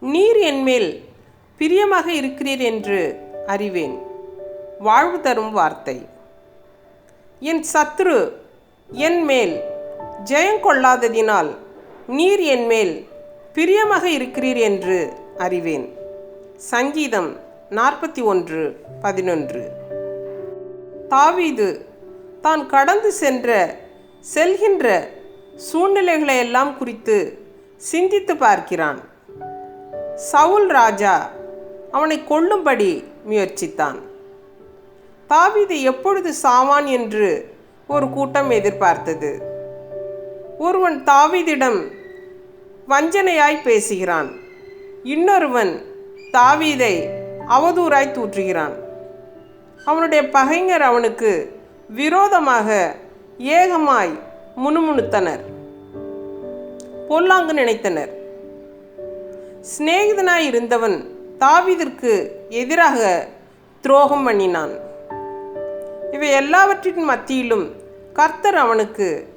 நீர் என்மேல் பிரியமாக இருக்கிறீர் என்று அறிவேன். வாழ்வு தரும் வார்த்தை. என் சத்ரு என் மேல் ஜெயங்கொள்ளாததினால் நீர் என் மேல் பிரியமாக இருக்கிறீர் என்று அறிவேன். சங்கீதம் நாற்பத்தி ஒன்று பதினொன்று. தாவீது தான் கடந்து சென்ற செல்கின்ற சூழ்நிலைகளை எல்லாம் குறித்து சிந்தித்து பார்க்கிறான். சவுல் ராஜா அவனை கொல்லும்படி முயற்சித்தான். தாவீது எப்பொழுது சாவான் என்று ஒரு கூட்டம் எதிர்பார்த்தது. ஒருவன் தாவீதிடம் வஞ்சனையாய் பேசுகிறான். இன்னொருவன் தாவீதை அவதூறாய் தூற்றுகிறான். அவனுடைய பகைஞர் அவனுக்கு விரோதமாக ஏகமாய் முணுமுணுத்தனர். பொல்லாங்கு நினைத்தனர். சிநேகிதனாய் இருந்தவன் தாவிதிற்கு எதிராக துரோகம் பண்ணினான். இவை எல்லாவற்றின் மத்தியிலும் கர்த்தர் அவனுக்கு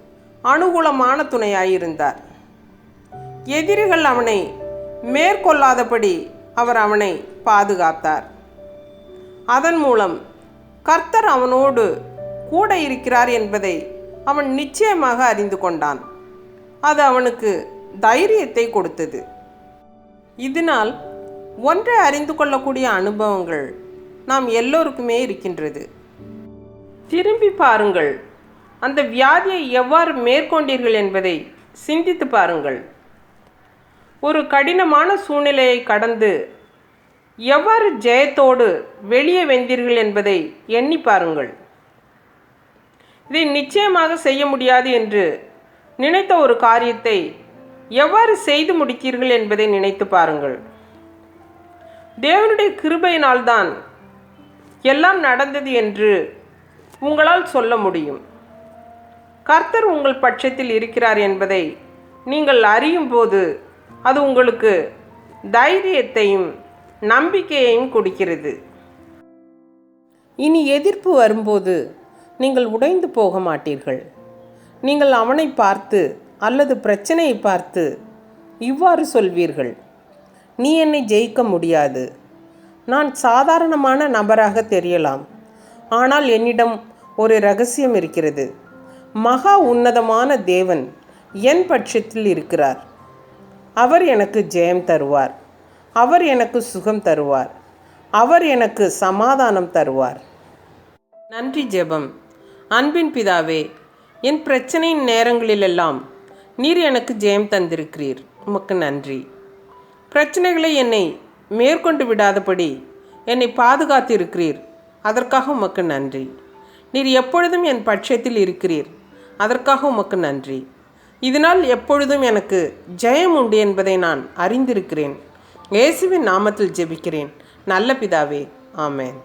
அனுகூலமான துணையாயிருந்தார். எதிரிகள் அவனை மேற்கொள்ளாதபடி அவர் அவனை பாதுகாத்தார். அதன் மூலம் கர்த்தர் அவனோடு கூட இருக்கிறார் என்பதை அவன் நிச்சயமாக அறிந்து கொண்டான். அது அவனுக்கு தைரியத்தை கொடுத்தது. இதனால் ஒன்றை அறிந்து கொள்ளக்கூடிய அனுபவங்கள் நாம் எல்லோருக்குமே இருக்கின்றது. திரும்பி பாருங்கள். அந்த வியாதியை எவ்வாறு மேற்கொண்டீர்கள் என்பதை சிந்தித்து பாருங்கள். ஒரு கடினமான சூழ்நிலையை கடந்து எவ்வாறு ஜெயத்தோடு வெளியே வெந்தீர்கள் என்பதை எண்ணி பாருங்கள். இதை நிச்சயமாக செய்ய முடியாது என்று நினைத்த ஒரு காரியத்தை எவ்வாறு செய்து முடித்தீர்கள் என்பதை நினைத்து பாருங்கள். தேவனுடைய கிருபையினால்தான் எல்லாம் நடந்தது என்று உங்களால் சொல்ல முடியும். கர்த்தர் உங்கள் பட்சத்தில் இருக்கிறார் என்பதை நீங்கள் அறியும் போது அது உங்களுக்கு தைரியத்தையும் நம்பிக்கையையும் கொடுக்கிறது. இனி எதிர்ப்பு வரும்போது நீங்கள் உடைந்து போக மாட்டீர்கள். நீங்கள் அவனை பார்த்து அல்லது பிரச்சனையை பார்த்து இவ்வாறு சொல்வீர்கள். நீ என்னை ஜெயிக்க முடியாது. நான் சாதாரணமான நபராக தெரியலாம். ஆனால் என்னிடம் ஒரு ரகசியம் இருக்கிறது. மகா உன்னதமான தேவன் என் பட்சத்தில் இருக்கிறார். அவர் எனக்கு ஜெயம் தருவார். அவர் எனக்கு சுகம் தருவார். அவர் எனக்கு சமாதானம் தருவார். நன்றி ஜெபம். அன்பின் பிதாவே என் பிரச்சனையின் நேரங்களிலெல்லாம் நீர் எனக்கு ஜெயம் தந்திருக்கிறீர். உமக்கு நன்றி. பிரச்சனைகளை என்னை மேற்கொண்டு விடாதபடி என்னை பாதுகாத்து இருக்கிறீர் அதற்காக உமக்கு நன்றி. நீர் எப்பொழுதும் என் பட்சத்தில் இருக்கிறீர். அதற்காக உமக்கு நன்றி. இதனால் எப்பொழுதும் எனக்கு ஜெயம் உண்டு என்பதை நான் அறிந்திருக்கிறேன். இயேசுவின் நாமத்தில் ஜெபிக்கிறேன். நல்ல பிதாவே. ஆமேன்.